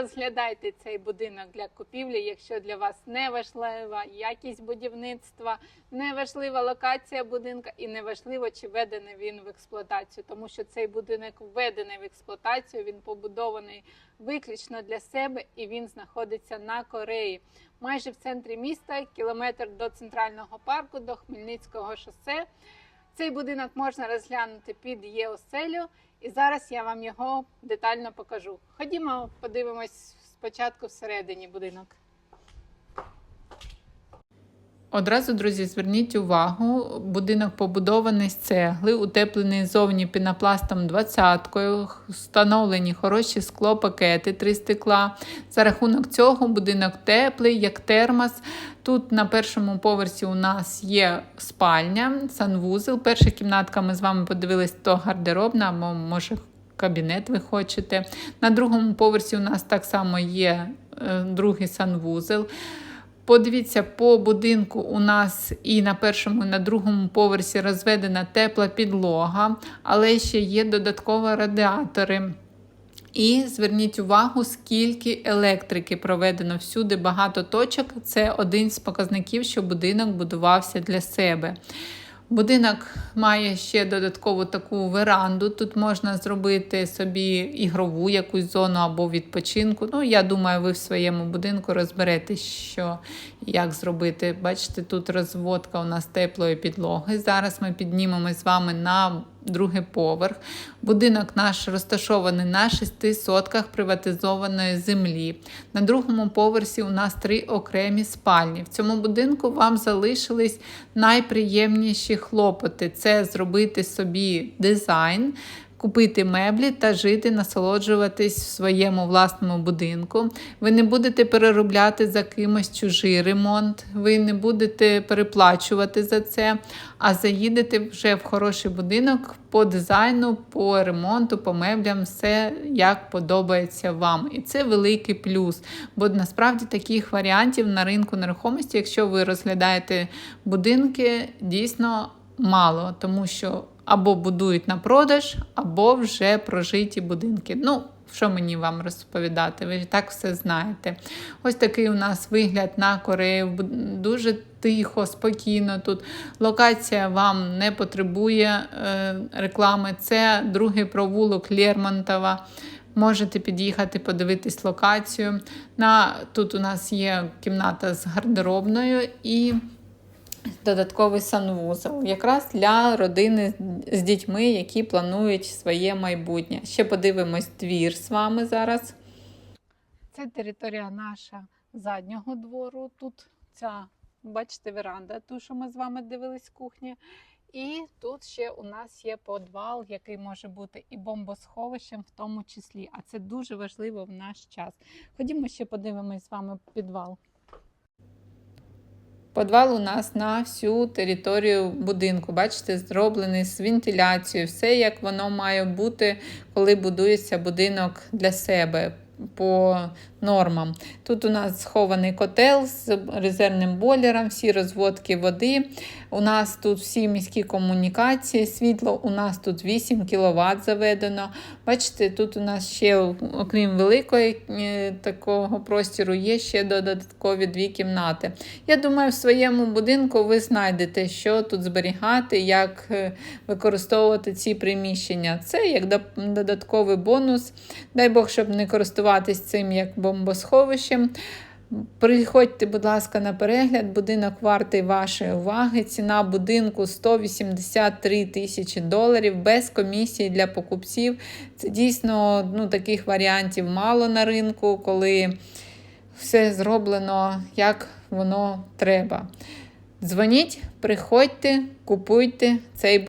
розглядайте цей будинок для купівлі, якщо для вас не важлива якість будівництва, не важлива локація будинка і не важливо, чи введений він в експлуатацію, тому що цей будинок введений в експлуатацію, він побудований виключно для себе і він знаходиться на Кореї. Майже в центрі міста, кілометр до центрального парку, до Хмельницького шосе. Цей будинок можна розглянути під ЄОСЕЛю, і зараз я вам його детально покажу. Ходімо, подивимось спочатку всередині будинок. Одразу, друзі, зверніть увагу, будинок побудований з цегли, утеплений зовні пінопластом 20-кою, встановлені хороші склопакети, три стекла. За рахунок цього будинок теплий, як термос. Тут на першому поверсі у нас є спальня, санвузел. Перша кімнатка ми з вами подивились, то гардеробна, або може кабінет ви хочете. На другому поверсі у нас так само є е, другий санвузел. Подивіться, по будинку у нас і на першому, і на другому поверсі розведена тепла підлога, але ще є додаткові радіатори. І зверніть увагу, скільки електрики проведено всюди багато точок. Це один з показників, що будинок будувався для себе. Будинок має ще додаткову таку веранду. Тут можна зробити собі ігрову якусь зону або відпочинку. Ну, я думаю, ви в своєму будинку розберетесь, що як зробити. Бачите, тут розводка у нас теплої підлоги. Зараз ми піднімемо з вами на другий поверх. Будинок наш розташований на шести сотках приватизованої землі. На другому поверсі у нас три окремі спальні. В цьому будинку вам залишились найприємніші хлопоти: це зробити собі дизайн. Купити меблі та жити, насолоджуватись в своєму власному будинку. Ви не будете переробляти за кимось чужий ремонт, ви не будете переплачувати за це, а заїдете вже в хороший будинок по дизайну, по ремонту, по меблям, все як подобається вам. І це великий плюс. Бо насправді таких варіантів на ринку нерухомості, якщо ви розглядаєте будинки, дійсно мало, тому що або будують на продаж, або вже прожиті будинки. Ну, що мені вам розповідати? Ви так все знаєте. Ось такий у нас вигляд на Корею. Дуже тихо, спокійно тут. Локація вам не потребує е, реклами. Це другий провулок Лермонтова. Можете під'їхати, подивитись локацію. На, Тут у нас є кімната з гардеробною і додатковий санвузол, якраз для родини з дітьми, які планують своє майбутнє. Ще подивимось двір з вами зараз. Це територія наша заднього двору. Тут ця, бачите, веранда, ту, що ми з вами дивились кухня. І тут ще у нас є подвал, який може бути і бомбосховищем в тому числі. А це дуже важливо в наш час. Ходімо ще подивимось з вами підвал. Подвал у нас на всю територію будинку. Бачите, зроблений з вентиляцією, все як воно має бути, коли будується будинок для себе по нормам. Тут у нас схований котел з резервним бойлером, всі розводки води. У нас тут всі міські комунікації, світло у нас тут 8 кВт заведено. Бачите, тут у нас ще, окрім великої е, такого простіру, є ще додаткові дві кімнати. Я думаю, в своєму будинку ви знайдете, що тут зберігати, як е, використовувати ці приміщення. Це як додатковий бонус. Дай Бог, щоб не користуватись цим як бомбосховищем. Приходьте, будь ласка, на перегляд. Будинок вартий вашої уваги. Ціна будинку 183 тисячі доларів без комісії для покупців. Це дійсно ну, таких варіантів мало на ринку, коли все зроблено, як воно треба. Дзвоніть, приходьте, купуйте цей